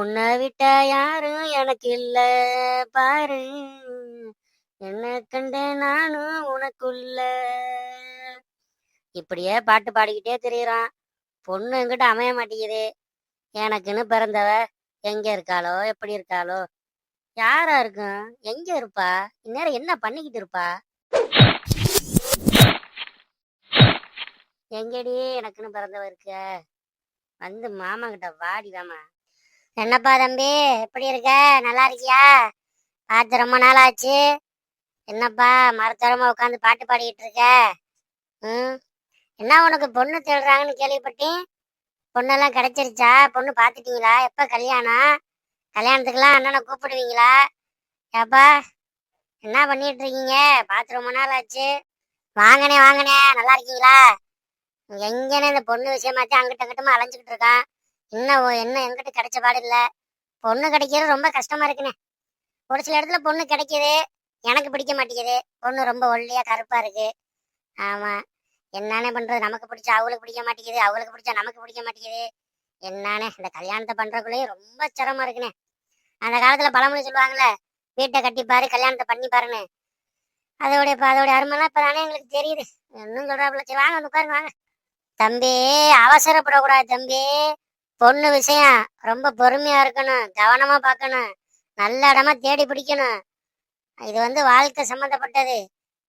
உன்னை விட்ட யாரும் எனக்கு இல்ல. பாரு என்ன கண்ட நானும் உனக்குள்ள. இப்படியே பாட்டு பாடிக்கிட்டே திரியிறான். பொண்ணு எங்கிட்ட அமைய மாட்டேங்குது. எனக்குன்னு பிறந்தவ எங்க இருக்காளோ எப்படி இருக்காளோ. யாரா இருக்கும் எங்க இருப்பா? இந்நேரம் என்ன பண்ணிக்கிட்டு இருப்பா? எங்கடி எனக்குன்னு பிறந்தவ இருக்க? வந்து மாமா கிட்ட வாடிதாம்மா என்னப்பா தம்பி எப்படி இருக்க? நல்லா இருக்கியா? பார்த்து ரொம்ப நாள் ஆச்சு என்னப்பா மரத்தோரமா உட்காந்து பாட்டு பாடிக்கிட்டு இருக்க? ம்? என்ன உனக்கு பொண்ணு தேடுறாங்கன்னு கேள்விப்பட்டேன். பொண்ணெல்லாம் கிடைச்சிருச்சா? பொண்ணு பார்த்துட்டீங்களா? எப்போ கல்யாணம்? கல்யாணத்துக்கெல்லாம் அண்ணனை கூப்பிடுவீங்களா? ஏப்பா என்ன பண்ணிட்டு இருக்கீங்க? பார்த்து ரொம்ப நாள் ஆச்சு வாங்கனே வாங்கனே நல்லா இருக்கீங்களா? எங்கேன்னு இந்த பொண்ணு விஷயமாச்சும் அங்கிட்ட அங்கிட்டமா அலைஞ்சுக்கிட்டு இருக்கான். என்ன ஓ என்ன எங்கிட்ட கிடைச்ச பாடு இல்ல? பொண்ணு கிடைக்கிறது ரொம்ப கஷ்டமா இருக்குண்ணே. ஒரு சில இடத்துல பொண்ணு கிடைக்குது எனக்கு பிடிக்க மாட்டேங்குது. பொண்ணு ரொம்ப ஒல்லியா கருப்பா இருக்கு. ஆமா. என்னண்ணே பண்றது? நமக்கு பிடிச்சா அவளுக்கு பிடிக்க மாட்டேங்குது அவளுக்கு பிடிச்சா நமக்கு பிடிக்க மாட்டேங்குது. என்னண்ணே இந்த கல்யாணத்தை பண்றதுக்குள்ளேயே ரொம்ப சிரமம் இருக்குண்ணே. அந்த காலத்துல பழமொழி சொல்லுவாங்கல்ல வீட்டை கட்டிப்பாரு கல்யாணத்தை பண்ணி பாருன்னு அதோடைய இப்ப அதோடைய அருமைலாம் இப்பதானே எங்களுக்கு தெரியுது. இன்னும் சொல்றாப்புல. சரி வாங்க வந்து உட்காருங்க வாங்க. தம்பி அவசரப்படக்கூடாது தம்பி. பொண்ணு விஷயம். ரொம்ப பொறுமையா இருக்கணும். கவனமா பார்க்கணும். நல்ல இடமா தேடி பிடிக்கணும். இது வந்து வாழ்க்கை சம்மந்தப்பட்டது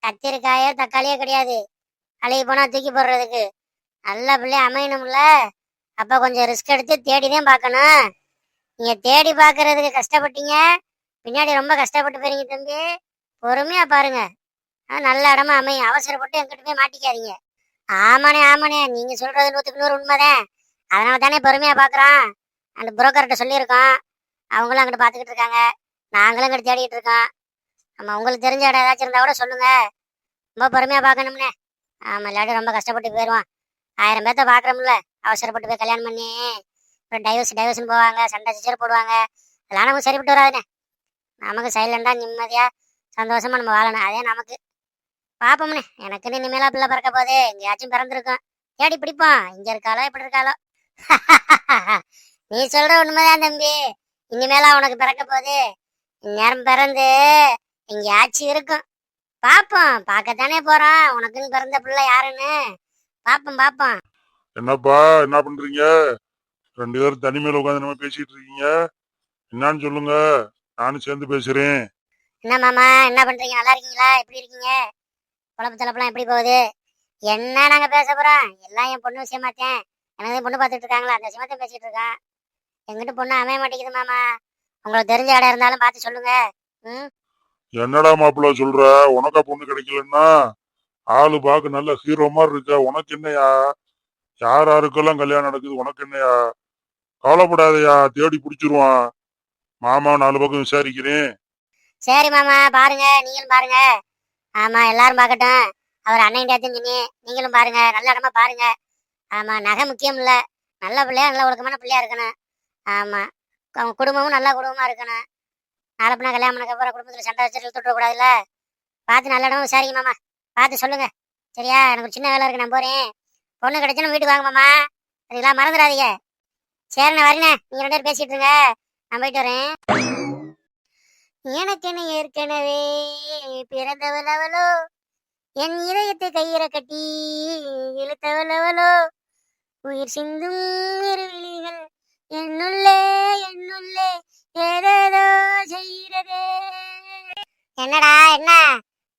கத்திரிக்காயோ தக்காளியோ கிடையாது. அழுகி போனா தூக்கி போடுறதுக்கு. நல்ல பிள்ளைய அமையணும்ல. அப்ப கொஞ்சம் ரிஸ்க் எடுத்து தேடி தான் பார்க்கணும். நீங்க தேடி பார்க்கறதுக்கு கஷ்டப்பட்டீங்க. பின்னாடி ரொம்ப கஷ்டப்பட்டு போறீங்க தம்பி. பொறுமையா பாருங்க. நல்ல இடமா அமையும். அவசரப்பட்டு எங்கிட்ட போய் மாட்டிக்காதீங்க. ஆமாண்ணே ஆமாண்ணே. நீங்க சொல்றது நூத்துக்கு நூறு உண்மைதான். அதனால தானே பொறுமையாக பார்க்குறான் அந்த புரோக்கர்கிட்ட சொல்லியிருக்கோம். அவங்களும் அங்கிட்டு பார்த்துக்கிட்டு இருக்காங்க. நாங்களும் இங்கிட்டு தேடிக்கிட்டு இருக்கோம். ஆமாம் உங்களுக்கு தெரிஞ்ச இடம் ஏதாச்சும் இருந்தால் கூட சொல்லுங்கள் ரொம்ப பொறுமையாக பார்க்கணும்னே ஆமாம் இல்லாட்டி ரொம்ப கஷ்டப்பட்டு போயிடுவோம் ஆயிரம் பேர்த்த பாக்குறோம்ல. அவசரப்பட்டு போய் கல்யாணம் பண்ணி அப்புறம் டைவர்ஸ் டைவர்ஸ்னு போவாங்க. சண்டை சிச்சர் போடுவாங்க. அதெல்லாம் நமக்கு சரிப்பட்டு வராதுண்ணே நமக்கு சைலண்டாக நிம்மதியாக சந்தோஷமாக நம்ம வாழணும். அதே நமக்கு. பார்ப்போம்ண்ணே எனக்குன்னு இனிமேலா பிள்ளை பிறக்க போதே எங்கேயாச்சும் பிறந்திருக்கோம். தேடி பிடிப்போம்? இங்கே இருக்காளோ? இப்படி இருக்காளோ? நீ சொல்ற உண்மைதான் தம்பி. இனிமேலா உனக்கு பிறக்க போகுது இந்நேரம் பிறந்து எங்கேயாச்சும் இருக்கும். பாப்போம் பார்க்கத்தானே போறோம். உனக்குன்னு பிறந்த பிள்ளை யாருன்னு? பாப்போம் பாப்போம். என்னப்பா என்ன பண்றீங்க? ரெண்டு பேரும் தனிமையில உட்காந்து நம்ம பேசிட்டு இருக்கீங்க? என்னன்னு சொல்லுங்க. நானும் சேர்ந்து பேசுறேன். என்ன மாமா என்ன பண்றீங்க? நல்லா இருக்கீங்களா? எப்படி இருக்கீங்க? குழப்ப தலப்பெல்லாம் எப்படி போகுது? என்ன நாங்க பேச போறோம்? எல்லாம் என் பொண்ணு விஷயமாத்தேன் எனக்கு பொண்ணு பார்த்துட்டு இருக்காங்களா? அந்த விஷயமாத்தான் பேசிட்டு இருக்கான் எங்கிட்ட பொண்ணு அமைய மாட்டேங்குது மாமா. உங்களுக்கு தெரிஞ்ச இடம் இருந்தாலும் பார்த்து சொல்லுங்க. ம்? என்னடா மாப்பிள்ள சொல்ற? உனக்கா பொண்ணு கிடைக்கலன்னா? ஆளு பார்க்க நல்ல ஹீரோ மாதிரி இருக்க? உனக்கு என்னையா? யார் யாருக்கெல்லாம் கல்யாணம் நடக்குது? உனக்கு என்னையா? கவலைப்படாதயா தேடி பிடிச்சிருவான். மாமா நாலு பக்கம் விசாரிக்கிறேன். சரி மாமா பாருங்க நீங்களும் பாருங்க. ஆமா எல்லாரும் பார்க்கட்டும். அவர் அண்ணன் சொன்னி நீங்களும் பாருங்க நல்ல இடமா பாருங்க. ஆமா நகை முக்கியம் இல்ல. நல்ல பிள்ளையா நல்ல ஒழுக்கமான பிள்ளையா இருக்கணும். ஆமா. அவங்க குடும்பமும் நல்ல குடும்பமா இருக்கணும். நாளை கல்யாணம் அப்புறம் குடும்பத்துல சண்டை வச்சு தொட்டக்கூடாதுல்ல பார்த்து நல்ல இடமும் விசாரிங்க மாமா. பார்த்து சொல்லுங்க. சரியா? எனக்கு ஒரு சின்ன வேலை இருக்கு நான் போறேன். பொண்ணு கிடைச்சா வீட்டுக்கு வாங்க மாமா. அதெல்லாம் மறந்துடாதீங்க. சரிண்ணே வரேண்ணே நீங்க ரெண்டு பேரும் பேசிட்டு இருங்க. நான் போயிட்டு வரேன். எனக்கென ஏற்கனவே பிறந்தவள் அவளோ? என் இதயத்தை கையிற கட்டி இழுத்தவள் அவளோ? உயிர் சிந்தும் இருவிழிகள் என்னுள்ளே என்னுள்ளே ஏதேதோ செய்கிறதே. என்னடா என்ன?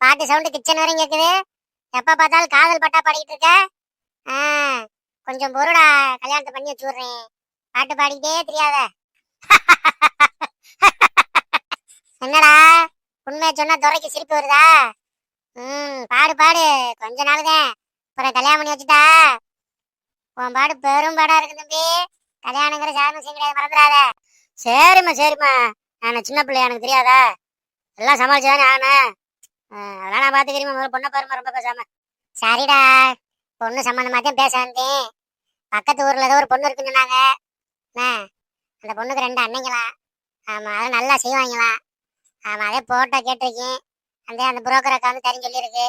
பாட்டு சவுண்டு கிச்சன் வரையும் கேட்குது எப்ப பார்த்தாலும் காதல் பட்டா பாடிக்கிட்டு இருக்க? ஆ, கொஞ்சம் பொருடா கல்யாணத்தை பண்ணி வச்சுடுறேன். பாட்டு பாடிக்கிட்டே தெரியாத. என்னடா உண்மையை சொன்னா துறைக்கு சிரிப்பு வருதா? ம் பாடு பாடு. கொஞ்ச நாள் தான் அப்புறம் கல்யாணம் பண்ணி வச்சுட்டா? உன் பாடு பெரும் பாடா இருக்கு தம்பி. கல்யாணங்கிற சாதனம் செய்ய கிடையாது மறந்துடாத. சரிம்மா சரிம்மா. நான் சின்ன பிள்ளை எனக்கு தெரியாதா? எல்லாம் சமாளிச்சு தானே ஆகணும் அதெல்லாம் நான் பார்த்துக்கிறீங்க முதல்ல பொண்ணை பாருமா ரொம்ப பேசாம. சரிடா. பொண்ணு சம்மந்தமா தான் பேச வந்தேன். பக்கத்து ஊர்ல ஏதோ ஒரு பொண்ணு இருக்குன்னு சொன்னாங்க. என்ன, அந்த பொண்ணுக்கு ரெண்டு அன்னைங்களா ஆமாம் அதை நல்லா செய்வாங்களாம் ஆமாம் அதே போட்டோ கேட்டிருக்கேன். அந்த அந்த புரோக்கர் அக்கா வந்து தெரிஞ்சு சொல்லியிருக்கு.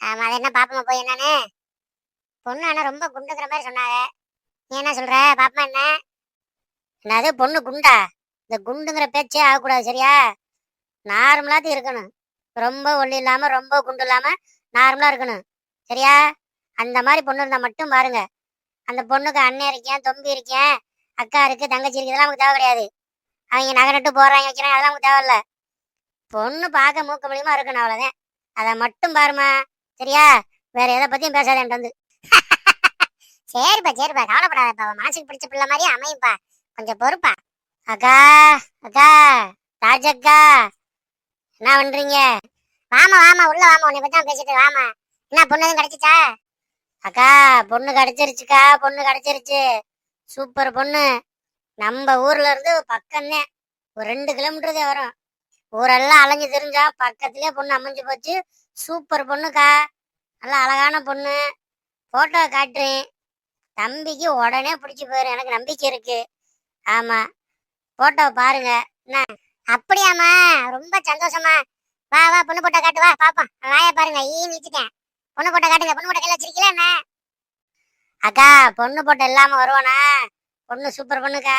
ஆமாம் அது என்ன பார்ப்போமா போய் என்னன்னு? பொண்ணு என்ன ரொம்ப குண்டுங்கிற மாதிரி சொன்னாங்க. நீ என்ன சொல்ற? பாப்பா என்ன? என்னது பொண்ணு குண்டா? இந்த குண்டுங்கிற பேச்சே ஆகக்கூடாது சரியா? நார்மலாத்து இருக்கணும். ரொம்ப ஒல்லி இல்லாம ரொம்ப குண்டு இல்லாம நார்மலா இருக்கணும் சரியா? அந்த மாதிரி பொண்ணு இருந்தா மட்டும் பாருங்க. அந்த பொண்ணுக்கு அண்ணன் இருக்கேன் தொம்பி இருக்கேன் அக்கா இருக்கு தங்கச்சி இருக்கு இதெல்லாம் நமக்கு தேவை கிடையாது. அவங்க நகை நட்டு போடுறாங்க வைக்கிறாங்க அதெல்லாம் நமக்கு தேவையில்ல. பொண்ணு பார்க்க மூக்க மூலியமா இருக்கணும் அவ்வளவுதான். அதை மட்டும் பாருமா சரியா? வேற எதை பத்தியும் பேசாத என்கிட்ட வந்து. சரிப்பா சரிப்பா. கவலைப்படாதப்பா. மனசுக்கு பிடிச்ச பிள்ளை மாதிரியே அமையும்பா. கொஞ்சம் பொறுப்பா. அக்கா அக்கா ராஜக்கா என்ன பண்றீங்க? வாமா வாமா உள்ள வாமா. உன்னை பத்தி தான் பேசிட்டு வாமா. என்ன பொண்ணு எதுவும் கிடைச்சிச்சா? அக்கா பொண்ணு கிடைச்சிருச்சுக்கா. பொண்ணு கிடைச்சிருச்சு. சூப்பர் பொண்ணு. நம்ம ஊர்ல இருந்து பக்கம்தான் ஒரு ரெண்டு கிலோமீட்டர் தான் வரும். ஊரெல்லாம் அலைஞ்சு தெரிஞ்சா பக்கத்துலேயே பொண்ணு அமைஞ்சு போச்சு. சூப்பர் பொண்ணுக்கா. நல்லா அழகான பொண்ணு. ஃபோட்டோ காட்டுறேன். தம்பிக்கு உடனே பிடிச்சி போயிடும் எனக்கு நம்பிக்கை இருக்கு. ஆமா. போட்டோ பாருங்க. என்ன? அப்படியாம்மா. ரொம்ப சந்தோஷமா வா வா பொண்ணு போட்டோ காட்டு. வா பாப்போம். வாய பாருங்க. ஈன்னு வச்சுட்டேன் பொண்ணு போட்டோ காட்டுங்க. பொண்ணு போட்டோ கையில வச்சிருக்கீங்களா என்ன? அக்கா பொண்ணு போட்டோ இல்லாம வருவானா பொண்ணு சூப்பர் பொண்ணுக்கா.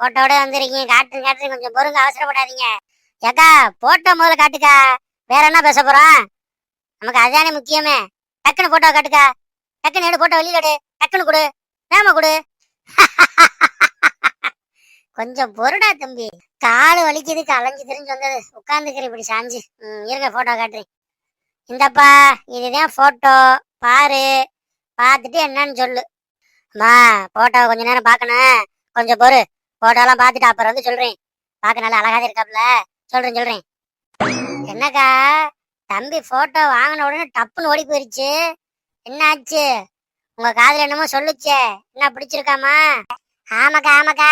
போட்டோட வந்திருக்கீங்க. காட்டு காட்டு கொஞ்சம் பொறுங்க. அவசரப்படாதீங்க. ஏக்கா போட்டோ முதல்ல காட்டுக்கா. வேற என்ன பேச போறோம்? நமக்கு அதானே முக்கியமே. டக்குன்னு போட்டோ காட்டுக்கா. டக்குன்னு எடு போட்டோ வெளியில எடு டக்குன்னு கொடு வேமா கொடு. கொஞ்சம் பொருடா தம்பி. காலு வலிக்குதுக்கு அலைஞ்சு தெரிஞ்சு வந்தது. உட்காந்துக்கிற இப்படி சாஞ்சு. ம், இருங்க போட்டோ காட்டுறேன். இந்தப்பா இதுதான் போட்டோ பாரு. பார்த்துட்டு என்னன்னு சொல்லு. அம்மா போட்டோ கொஞ்ச நேரம் பார்க்கணும். கொஞ்சம் பொறு. போட்டோலாம் பார்த்துட்டு அப்புறம் வந்து சொல்றேன். பார்க்க நல்லா அழகாக இருக்காப்ல சொல்றேன் சொல்றேன். என்னக்கா? தம்பி போட்டோ வாங்கின உடனே டப்புன்னு ஓடி போயிருச்சு. என்ன ஆச்சு உங்க காதல் என்னமோ சொல்லுச்சே. என்ன பிடிச்சிருக்காமா? ஆமாக்கா ஆமாக்கா.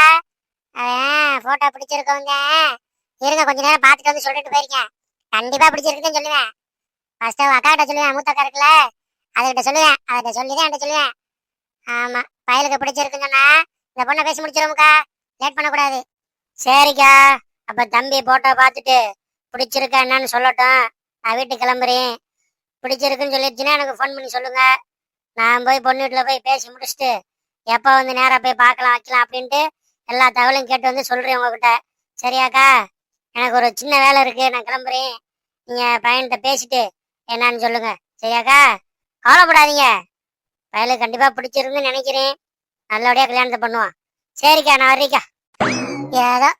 அவன் போட்டோ பிடிச்சிருக்கவங்க. இருங்க கொஞ்ச நேரம் பார்த்துட்டு வந்து சொல்லிட்டு போயிருக்கேன். கண்டிப்பா பிடிச்சிருக்குன்னு சொல்லுவேன். ஃபர்ஸ்ட் அக்கா கிட்ட சொல்லுவேன் மூத்த அக்கா இருக்குல்ல அதுகிட்ட சொல்லுவேன் அதுகிட்ட சொல்லி தான் என்கிட்ட சொல்லுவேன். ஆமா பயலுக்கு பிடிச்சிருக்குன்னு சொன்னா இந்த பொண்ணை பேசி முடிச்சிருவோம்க்கா. லேட் பண்ணக்கூடாது. சரிக்கா அப்ப தம்பி போட்டோ பார்த்துட்டு பிடிச்சிருக்கா என்னன்னு சொல்லட்டும். நான் வீட்டுக்கு கிளம்புறேன். பிடிச்சிருக்குன்னு சொல்லிடுச்சுன்னா எனக்கு ஃபோன் பண்ணி சொல்லுங்க. நான் போய் பொண்ணு வீட்டில் போய் பேசி முடிச்சுட்டு எப்போ வந்து நேராக போய் பார்க்கலாம் வைக்கலாம் அப்படின்ட்டு எல்லா தகவலையும் கேட்டு வந்து சொல்கிறேன் உங்ககிட்ட. சரியாக்கா எனக்கு ஒரு சின்ன வேலை இருக்குது நான் கிளம்புறேன். நீங்கள் பையன்கிட்ட பேசிட்டு என்னன்னு சொல்லுங்க. சரியாக்கா கவலைப்படாதீங்க. பயலுக்கு கண்டிப்பாக பிடிச்சிருக்குன்னு நினைக்கிறேன். நல்லபடியாக கல்யாணத்தை பண்ணுவான். சரிக்கா நான் வர்றீக்கா ஏதோ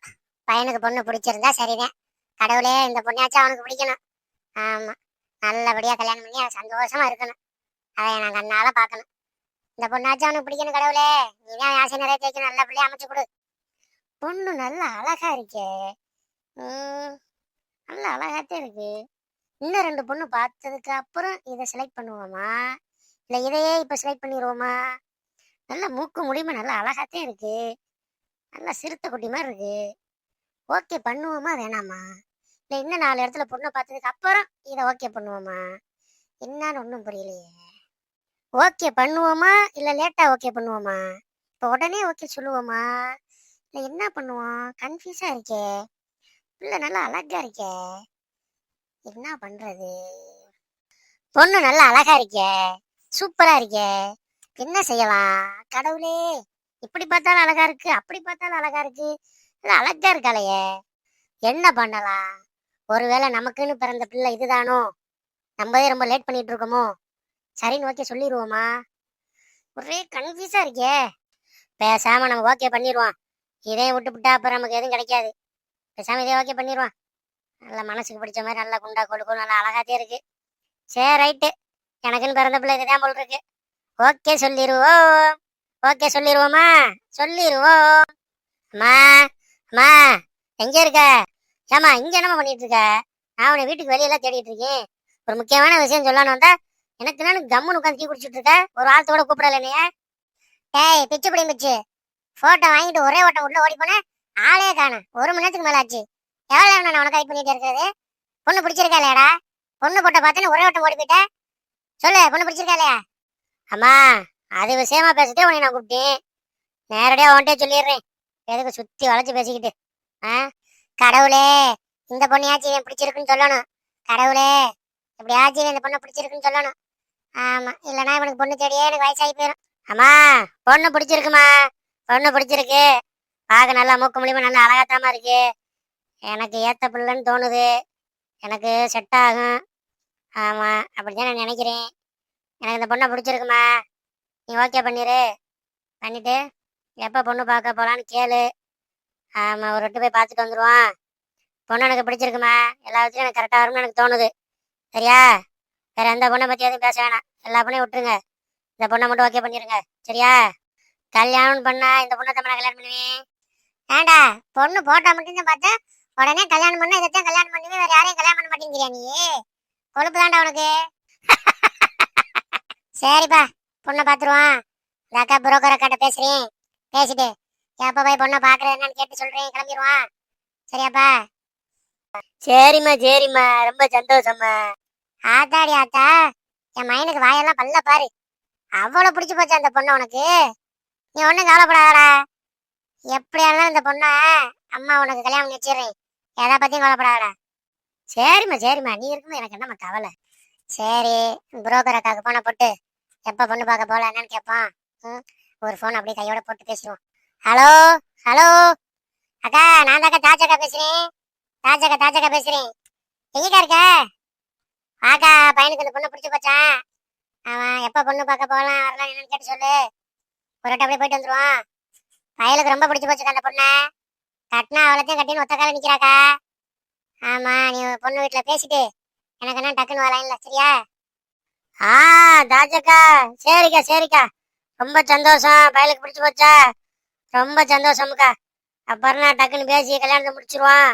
பையனுக்கு பொண்ணு பிடிச்சிருந்தா சரிதான். கடவுளே இந்த பொண்ணாச்சும் அவனுக்கு பிடிக்கணும். ஆமாம் நல்லபடியாக கல்யாணம் பண்ணி அவன் சந்தோஷமா இருக்கணும். அதை நான் கண்ணால பார்க்கணும். இந்த பொண்ணாச்சும் அவனுக்கு பிடிக்கணும் கடவுளே. நீதான் ஆசை நிறைய தேய்க்கு நல்ல பிள்ளைய அமைச்சு கொடு. பொண்ணு நல்லா அழகா இருக்கே. ம், நல்ல அழகாத்தான் இருக்கு. இன்னும் ரெண்டு பொண்ணு பார்த்ததுக்கு அப்புறம் இதை செலக்ட் பண்ணுவோமா? இல்லை இதையே இப்போ செலக்ட் பண்ணிடுவோமா நல்ல மூக்கு முடியுமா? நல்லா அழகாத்தான் இருக்கு. நல்லா சிறுத்தை குட்டி மாதிரி இருக்கு. ஓகே பண்ணுவோமா? வேணாமா? இல்லை இன்னும் நாலு இடத்துல பொண்ணை பார்த்ததுக்கு அப்புறம் இதை ஓகே பண்ணுவோமா? என்னன்னு ஒன்றும் புரியலையே. ஓகே பண்ணுவோமா? இல்லை லேட்டாக ஓகே பண்ணுவோமா? இப்போ உடனே ஓகே சொல்லுவோமா? இல்லை என்ன பண்ணுவோம்? கன்ஃபியூஸாக இருக்கே. பிள்ளை நல்லா அழகா இருக்கே. என்ன பண்ணுறது பொண்ணு நல்லா அழகா இருக்கே. சூப்பராக இருக்கே. என்ன செய்யலாம்? கடவுளே இப்படி பார்த்தாலும் அழகா இருக்கு அப்படி பார்த்தாலும் அழகா இருக்கு. இல்லை அழகா இருக்காளையே என்ன பண்ணலாம்? ஒருவேளை நமக்குன்னு பிறந்த பிள்ளை இதுதானோ? நம்மதே ரொம்ப லேட் பண்ணிட்டு இருக்கோமோ சரின்னு ஓகே சொல்லிடுவோமா ஒரே கன்ஃபியூஸா இருக்கே. பேசாம நம்ம ஓகே பண்ணிடுவோம் இதே விட்டு விட்டா அப்புறம் நமக்கு எதுவும் கிடைக்காது. பேசாம இதே ஓகே பண்ணிடுவோம் நல்லா மனசுக்கு பிடிச்ச மாதிரி நல்லா குண்டா கொடுக்கும் நல்லா அழகாத்தே இருக்கு. சரி ரைட்டு எனக்குன்னு பிறந்த பிள்ளை இதுதான் போல் இருக்கு. ஓகே சொல்லிடுவோம் ஓகே சொல்லிடுவோமா சொல்லிடுவோம் அம்மா அம்மா எங்க இருக்க? ஏமா இங்க என்னம்மா பண்ணிட்டு இருக்க நான் உன்னை வீட்டுக்கு வெளியெல்லாம் தேடிட்டு இருக்கேன். ஒரு முக்கியமான விஷயம் சொல்லணும் வந்தா எனக்கு நான் கம்முன்னு உட்காந்து டீ குடிச்சிட்டு இருக்க? ஒரு ஆளத்தோட கூப்பிடல நீ ஏய் பிச்சு பிடி பிச்சு. போட்டோ வாங்கிட்டு ஒரே ஓட்டம் உள்ள ஓடி போனேன். ஆளே காணும். ஒரு மணி நேரத்துக்கு மேல ஆச்சு. எவ்வளவு நேரம் நான் உனக்கு வெயிட் பண்ணிட்டு இருக்கிறது? பொண்ணு பிடிச்சிருக்கா இல்லையாடா? பொண்ணு போட்ட பார்த்தேன்னு ஒரே ஓட்டம் ஓடி போயிட்டேன் சொல்லு பொண்ணு பிடிச்சிருக்கா இல்லையா? அம்மா அது விஷயமா பேசிட்டே உன்னை நான் கூப்பிட்டேன். நேரடியாக உன்ட்டே சொல்லிடுறேன். எதுக்கு சுற்றி வளைச்சு பேசிக்கிட்டு? ஆ? கடவுளே இந்த பொண்ணையாச்சும் இவன் பிடிச்சிருக்குன்னு சொல்லணும். கடவுளே எப்படியாச்சும் இந்த பொண்ணை பிடிச்சிருக்குன்னு சொல்லணும். ஆமா இல்லைன்னா இவனுக்கு பொண்ணு தேடியே எனக்கு வயசாகி போயிடும் அம்மா பொண்ணு பிடிச்சிருக்குமா? பொண்ணு பிடிச்சிருக்கு. பார்க்க நல்லா மூக்கு மூலியமா நல்லா அழகாத்தாமா இருக்கு. எனக்கு ஏத்த பிள்ளைன்னு தோணுது. எனக்கு செட் ஆகும். ஆமா அப்படிதான் நான் நினைக்கிறேன். எனக்கு இந்த பொண்ணை பிடிச்சிருக்குமா? நீ ஓகே பண்ணிரு. பண்ணிட்டு எப்போ பொண்ணு பார்க்க போகலான்னு கேளு. ஆமா ஒரு ரெட்டு போய் பார்த்துட்டு வந்துருவான் பொண்ணு எனக்கு பிடிச்சிருக்குமா. எல்லா விஷயம் எனக்கு கரெக்டாக வரும்னு எனக்கு தோணுது. சரியா? வேற எந்த பொண்ணை பத்தி எதுவும் பேச வேணாம். எல்லா பொண்ணையும் விட்டுருங்க. இந்த பொண்ணை மட்டும் ஓகே பண்ணிருங்க. சரியா? கல்யாணம் பண்ணா இந்த பொண்ணை தான் கல்யாணம் பண்ணுவேன். ஏண்டா பொண்ணு போட்டா மட்டும்தான் பார்த்தா உடனே கல்யாணம் பண்ணா இதைத்தான் கல்யாணம் பண்ணுவேன். வேற யாரையும் கல்யாணம் பண்ண மாட்டேங்கிறியா நீ? கொழுப்பு தாண்டா உனக்கு. சரிப்பா பொண்ணை பார்த்துருவான் இந்த அக்கா புரோக்கர் அக்காட்ட பேசுறேன். பேசிட்டு எப்ப போய் பொண்ணை பாக்குறது என்னன்னு கேட்டு சொல்றேன் கிளம்பிடுவான் சரியாப்பா. சரிம்மா சரிம்மா. ரொம்ப சந்தோஷம்மா. ஆத்தாடி ஆத்தா. என் மைனுக்கு வாயெல்லாம் பல்ல பாரு. அவ்வளவு பிடிச்சு போச்சு அந்த பொண்ணு உனக்கு? நீ ஒண்ணும் கவலைப்படாதடா. எப்படியா இருந்தாலும் இந்த பொண்ணை அம்மா உனக்கு கல்யாணம் பண்ணி வச்சிடுறேன். எதை பத்தியும் கவலைப்படாதடா. சரிம்மா சரிம்மா. நீ இருக்கும்போது எனக்கு என்னம்மா கவலை? சரி புரோக்கர் அக்காவுக்கு போன போட்டு எப்ப பொண்ணு பார்க்க போல என்னன்னு கேட்பான். ம், ஒரு ஃபோன் அப்படியே கையோட போட்டு பேசுவோம் ஹலோ ஹலோ. அக்கா நான் தாக்கா தாஜாக்கா பேசுறேன். தாஜாக்கா தாஜாக்கா பேசுறேன். எங்கக்கா இருக்க? ஆக்கா பையனுக்கு அந்த பொண்ணு பிடிச்சி போச்சான் அவன் எப்போ பொண்ணு பார்க்க போகலாம் வரலாம் என்னன்னு கேட்டு சொல்லு. ஒரு வாட்டி அப்படியே போயிட்டு வந்துருவான் பயலுக்கு ரொம்ப பிடிச்சி போச்சுக்கா அந்த பொண்ணை. கட்டினா அவ்வளோத்தையும் கட்டின்னு ஒத்த கால ஆமாம் நீ பொண்ணு வீட்டில் பேசிட்டு எனக்கு என்ன டக்குன்னு வரலாம்ல சரியா? ஆ தாஜக்கா சரிக்கா சரிக்கா. ரொம்ப சந்தோஷம் பயலுக்கு பிடிச்சி போச்சா? ரொம்ப சந்தோஷம்க்கா அப்புறம் நான் டக்குன்னு பேசி கல்யாணத்தை முடிச்சிருவோம்.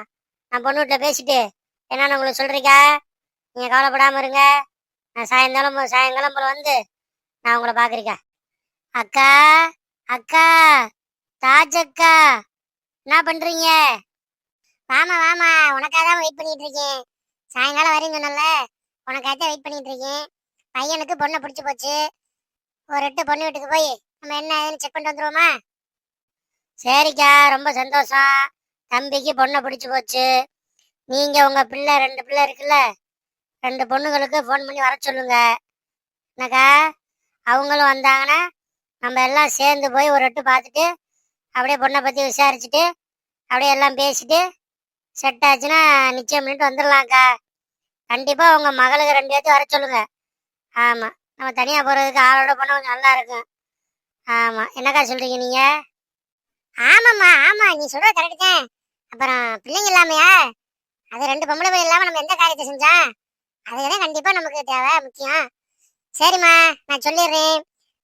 நான் பொண்ணு வீட்டில் பேசிட்டு என்னன்னு உங்களுக்கு சொல்கிறீக்கா நீங்கள் கவலைப்படாமல் இருங்க. நான் சாயங்காலம் சாயங்காலம் போல் வந்து நான் உங்களை பார்க்குறீக்கா அக்கா. அக்கா தாஜக்கா என்ன பண்ணுறீங்க வாமா வாமா உனக்காக தான் வெயிட் பண்ணிட்டு இருக்கேன். சாயங்காலம் வரீங்க சொன்னல உனக்காக தான் வெயிட் பண்ணிட்டு இருக்கேன். பையனுக்கு பொண்ணை பிடிச்சி போச்சு. ஒரு எட்டு பொண்ணு வீட்டுக்கு போய் நம்ம என்ன ஏதுன்னு செக் பண்ணிட்டு வந்துருவோமா? சரிக்கா ரொம்ப சந்தோஷம். தம்பிக்கு பொண்ணை பிடிச்சி போச்சு. நீங்க உங்க பிள்ளை ரெண்டு பிள்ளை இருக்குல்ல? ரெண்டு பொண்ணுங்களுக்கு ஃபோன் பண்ணி வர சொல்லுங்க. என்னக்கா அவங்களும் வந்தாங்கன்னா நம்ம எல்லாம் சேர்ந்து போய் ஒரு எட்டு பார்த்துட்டு அப்படியே பொண்ணை பத்தி விசாரிச்சுட்டு அப்படியே எல்லாம் பேசிட்டு செட் ஆச்சுன்னா நிச்சயம் பண்ணிட்டு வந்துடலாம்க்கா. கண்டிப்பா உங்க மகளுக்கு ரெண்டு பேர்த்தையும் வர சொல்லுங்க. ஆமா நம்ம தனியா போறதுக்கு ஆளோட போனா கொஞ்சம் நல்லா இருக்கும். ஆமா என்னக்கா சொல்றீங்க நீங்க? ஆமாம்மா ஆமா நீ சொல்றது கரெக்ட் தான். அப்புறம் பிள்ளைங்க இல்லாமையா? அது ரெண்டு பொம்பளை பிள்ளை இல்லாம நம்ம எந்த காரியத்தை செஞ்சா? அதுதான் கண்டிப்பா நமக்கு தேவை முக்கியம். சரிம்மா நான் சொல்லிடுறேன்.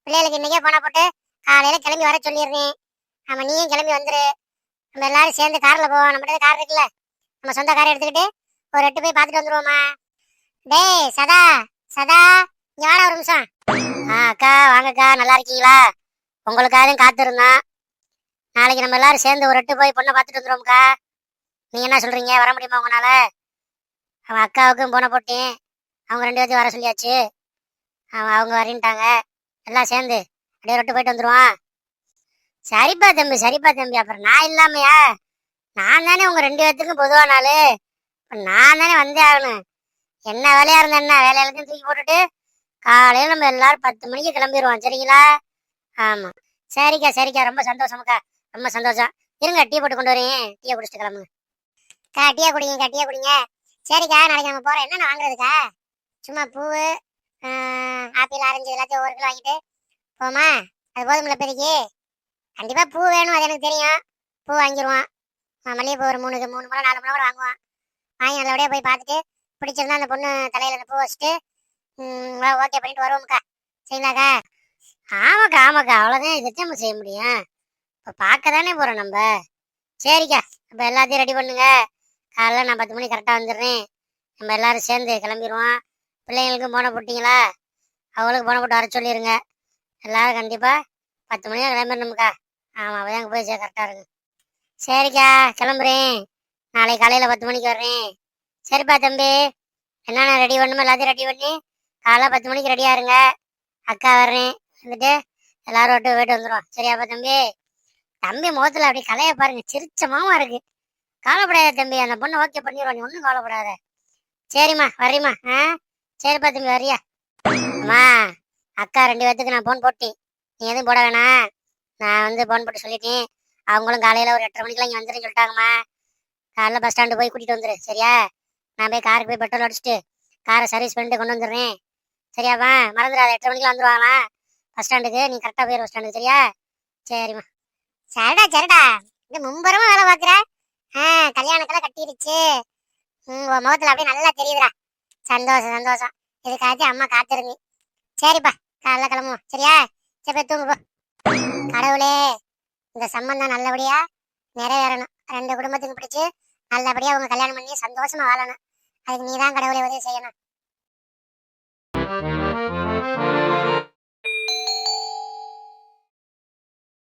பிள்ளைகளுக்கு இன்னைக்கே போனா போட்டு காலையில கிளம்பி வர சொல்லிடுறேன். ஆமா நீயும் கிளம்பி வந்துரு. நம்ம எல்லாரும் சேர்ந்து கார்ல போவோம். நம்ம கார் இருக்குல்ல? நம்ம சொந்த காரை எடுத்துக்கிட்டு ஒரு எட்டு போய் பார்த்துட்டு வந்துருவோமா டேய் சதா சதா இங்க வாடா ஒரு நிமிஷம். ஆ அக்கா வாங்கக்கா நல்லா இருக்கீங்களா? உங்களுக்காக காத்திருந்தோம். நாளைக்கு நம்ம எல்லாரும் சேர்ந்து ஒரு எட்டு போய் பொண்ணை பார்த்துட்டு வந்துருவோம்க்கா. நீங்கள் என்ன சொல்கிறீங்க வர முடியுமா உங்களால்? அவன் அக்காவுக்கும் போன போட்டேன். அவங்க ரெண்டு பேர்த்தையும் வர சொல்லியாச்சு. அவன் அவங்க வரேன்ட்டாங்க. எல்லாம் சேர்ந்து அப்படியே ரொட்டு போயிட்டு வந்துடுவான் சரிப்பா தம்பி சரிப்பா தம்பி. அப்புறம் நான் இல்லாமையா? நான் தானே உங்கள் ரெண்டு பேர்த்துக்கும் பொதுவாக நாள். இப்போ நான் தானே வந்தே ஆகணும். என்ன வேலையாக இருந்த என்ன? வேலை எல்லாத்தையும் தூக்கி போட்டுட்டு காலையில் நம்ம எல்லாரும் பத்து மணிக்கு கிளம்பிடுவோம் சரிங்களா? ஆமாம் சரிக்கா சரிக்கா. ரொம்ப சந்தோஷம்க்கா. ரொம்ப சந்தோஷம். இருங்க டீ போட்டு கொண்டு வரேன். டீயை குடிச்சிட்டு கிளம்புங்க. கா டீயா குடிங்க டீயா குடிங்க. சரிக்கா நாளைக்கு நம்ம போகிறோம் என்னென்ன வாங்குறதுக்கா? சும்மா பூ ஆப்பிள் ஆரஞ்சு எல்லாத்தையும் ஒரு கிலோ வாங்கிட்டு போமா? அது போதுமில்ல பெருக்கி? கண்டிப்பாக பூ வேணும் அது எனக்கு தெரியும். பூ வாங்கிடுவோம் மல்லிகைப்பூ ஒரு மூணு மூணு முறை நாலு முறை கூட வாங்குவோம். வாங்கி நல்லபடியாக போய் பார்த்துட்டு பிடிச்சிருந்தா அந்த பொண்ணு தலையில் அந்த பூ வச்சுட்டு ஓகே பண்ணிட்டு வருவோம்க்கா. சரிங்களாக்கா? ஆமாக்கா ஆமாக்கா. அவ்வளோதான் இதைத்தான் நம்ம செய்ய முடியும்? இப்போ பார்க்க தானே போகிறோம் நம்ம. சரிக்கா இப்போ எல்லாத்தையும் ரெடி பண்ணுங்க. காலைல நான் பத்து மணி கரெக்டாக வந்துடுறேன். நம்ம எல்லாரும் சேர்ந்து கிளம்பிடுவோம். பிள்ளைங்களுக்கும் போன போட்டிங்களா? அவங்களுக்கு போன போட்டு வர சொல்லிடுங்க எல்லாரும் கண்டிப்பாக பத்து மணியாக கிளம்பிடணும்க்கா. ஆமாம் அப்போ தான் போய் கரெக்டாக இருக்கு சரிக்கா கிளம்புறேன். நாளைக்கு காலையில் பத்து மணிக்கு வர்றேன். சரிப்பா தம்பி. என்னென்ன ரெடி பண்ணுமோ எல்லாத்தையும் ரெடி பண்ணி காலைல பத்து மணிக்கு ரெடியாக இருங்க. அக்கா வர்றேன். வந்துட்டு எல்லாரும் விட்டு போயிட்டு வந்துடும் சரியாப்பா தம்பி. தம்பி முகத்துல அப்படியே கலைய பாருங்க. சிரிச்ச மாமா இருக்கு. கவலைப்படாத தம்பி. அந்த பொண்ணு ஓகே பண்ணிடுவோம் நீ ஒன்றும் கவலைப்படாத. சரிம்மா வர்றீம்மா. ஆ? சரிப்பா தம்பி வரியா அம்மா அக்கா ரெண்டு பேர்த்துக்கு நான் ஃபோன் போட்டேன். நீ எதுவும் போட வேணாம். நான் வந்து ஃபோன் போட்டு சொல்லிட்டேன். அவங்களும் காலையில் ஒரு எட்டரை மணிக்கெல்லாம் இங்கே வந்துருன்னு சொல்லிட்டாங்கம்மா. காலைல பஸ் ஸ்டாண்டு போய் கூட்டிகிட்டு வந்துரு. சரியா? நான் போய் காருக்கு போய் பெட்ரோல் அடிச்சுட்டு காரை சர்வீஸ் பண்ணிட்டு கொண்டு வந்துடுறேன். சரியாப்பா மறந்துடாத. எட்டரை மணிக்கெல்லாம் வந்துருவாங்களாம். பஸ் ஸ்டாண்டுக்கு நீ கரெக்டாக போயிரு பஸ் ஸ்டாண்டுக்கு சரியா? சரிம்மா. சரிடா சரிடா. இது மும்பரமா வேலை பாக்குற ஆ கல்யாணக்கெல்லாம் கட்டிருச்சு. ம் உன் முகத்துல அப்படியே நல்லா தெரியுதுடா. சந்தோஷம் சந்தோஷம். இதுக்காச்சு அம்மா காத்திருங்க. சரிப்பா காலைல கிளம்புவோம். சரியா? சரி போய் தூங்கு போ. கடவுளே இந்த சம்பந்தம் நல்லபடியா நிறைவேறணும். ரெண்டு குடும்பத்துக்கு பிடிச்சு நல்லபடியா உங்க கல்யாணம் பண்ணி சந்தோஷமா வாழணும். அதுக்கு நீதான் கடவுளை உதவி செய்யணும்.